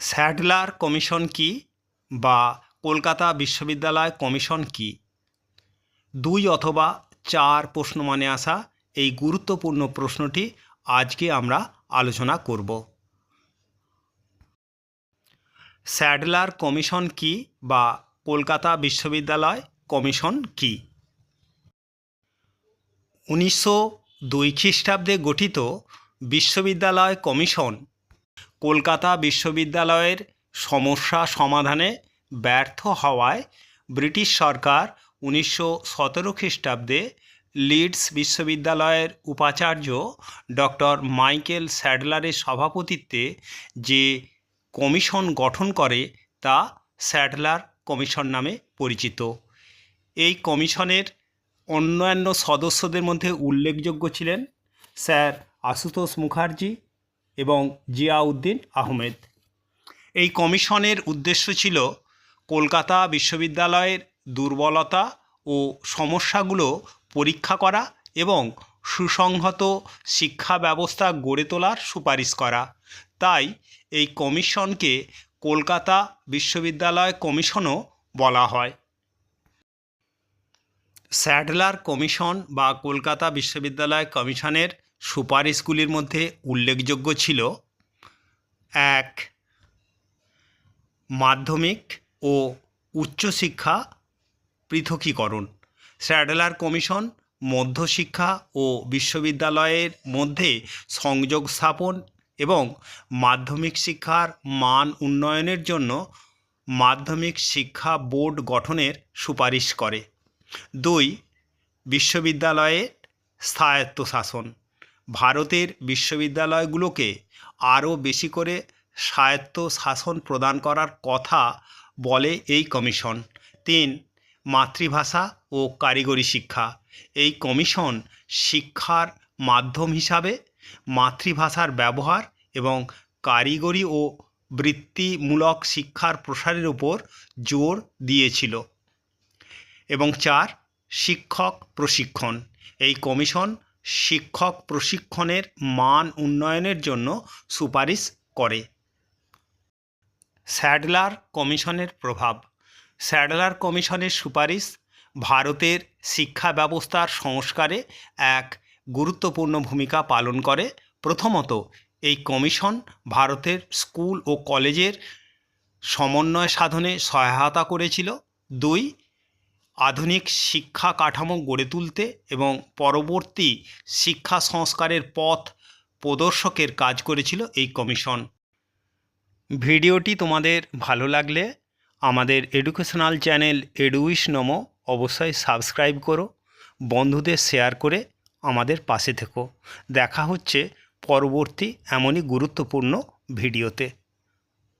Sadler commission কি বা কলকাতা বিশ্ববিদ্যালয় কমিশন কি? দুই অথবা চার প্রশ্ন মানে আসা এই গুরুত্বপূর্ণ প্রশ্নটি আজকে আমরা আলোচনা করব। স্যাডলার কমিশন কি বা কলকাতা বিশ্ববিদ্যালয় কমিশন কি? উনিশশো দুই খ্রিস্টাব্দে গঠিত বিশ্ববিদ্যালয় কমিশন কলকাতা বিশ্ববিদ্যালয়ের সমস্যা সমাধানে ব্যর্থ হওয়ায় ব্রিটিশ সরকার উনিশশো সতেরো খ্রিস্টাব্দে লিডস বিশ্ববিদ্যালয়ের উপাচার্য ডক্টর মাইকেল স্যাডলারের সভাপতিত্বে যে কমিশন গঠন করে তা স্যাডলার কমিশন নামে পরিচিত। এই কমিশনের অন্যান্য সদস্যদের মধ্যে উল্লেখযোগ্য ছিলেন স্যার আশুতোষ মুখার্জি এবং জিয়াউদ্দিন আহমেদ। এই কমিশনের উদ্দেশ্য ছিল কলকাতা বিশ্ববিদ্যালয়ের দুর্বলতা ও সমস্যাগুলো পরীক্ষা করা এবং সুসংহত শিক্ষা ব্যবস্থা গড়ে তোলার সুপারিশ করা। তাই এই কমিশনকে কলকাতা বিশ্ববিদ্যালয় কমিশনও বলা হয়। স্যাডলার কমিশন বা কলকাতা বিশ্ববিদ্যালয় কমিশনের সুপারিশগুলির মধ্যে উল্লেখযোগ্য ছিল এক, মাধ্যমিক ও উচ্চশিক্ষা পৃথকীকরণ। স্যাডলার কমিশন মধ্যশিক্ষা ও বিশ্ববিদ্যালয়ের মধ্যে সংযোগ স্থাপন এবং মাধ্যমিক শিক্ষার মান উন্নয়নের জন্য মাধ্যমিক শিক্ষা বোর্ড গঠনের সুপারিশ করে। দুই, বিশ্ববিদ্যালয়ের স্বায়ত্তশাসন ভারতের বিশ্ববিদ্যালয়গুলোকে আরও বেশি করে স্বায়ত্ত শাসন প্রদান করার কথা বলে এই কমিশন। তিন, মাতৃভাষা ও কারিগরি শিক্ষা। এই কমিশন শিক্ষার মাধ্যম হিসাবে মাতৃভাষার ব্যবহার এবং কারিগরি ও বৃত্তিমূলক শিক্ষার প্রসারের উপর জোর দিয়েছিল। এবং চার, শিক্ষক প্রশিক্ষণ। এই কমিশন শিক্ষক প্রশিক্ষণের মান উন্নয়নের জন্য সুপারিশ করে। স্যাডলার কমিশনের প্রভাব। স্যাডলার কমিশনের সুপারিশ ভারতের শিক্ষা ব্যবস্থার সংস্কারে এক গুরুত্বপূর্ণ ভূমিকা পালন করে। প্রথমত, এই কমিশন ভারতের স্কুল ও কলেজের সমন্বয় সাধনে সহায়তা করেছিল। দুই আধুনিক শিক্ষা কাঠামো গড়ে তুলতে এবং পরবর্তী শিক্ষা সংস্কারের পথ প্রদর্শকের কাজ করেছিল এই কমিশন। ভিডিওটি তোমাদের ভালো লাগলে আমাদের এডুকেশনাল চ্যানেল এডুইশ নমো অবশ্যই সাবস্ক্রাইব করো, বন্ধুদের শেয়ার করে আমাদের পাশে থেকো। দেখা হচ্ছে পরবর্তী এমনই গুরুত্বপূর্ণ ভিডিওতে।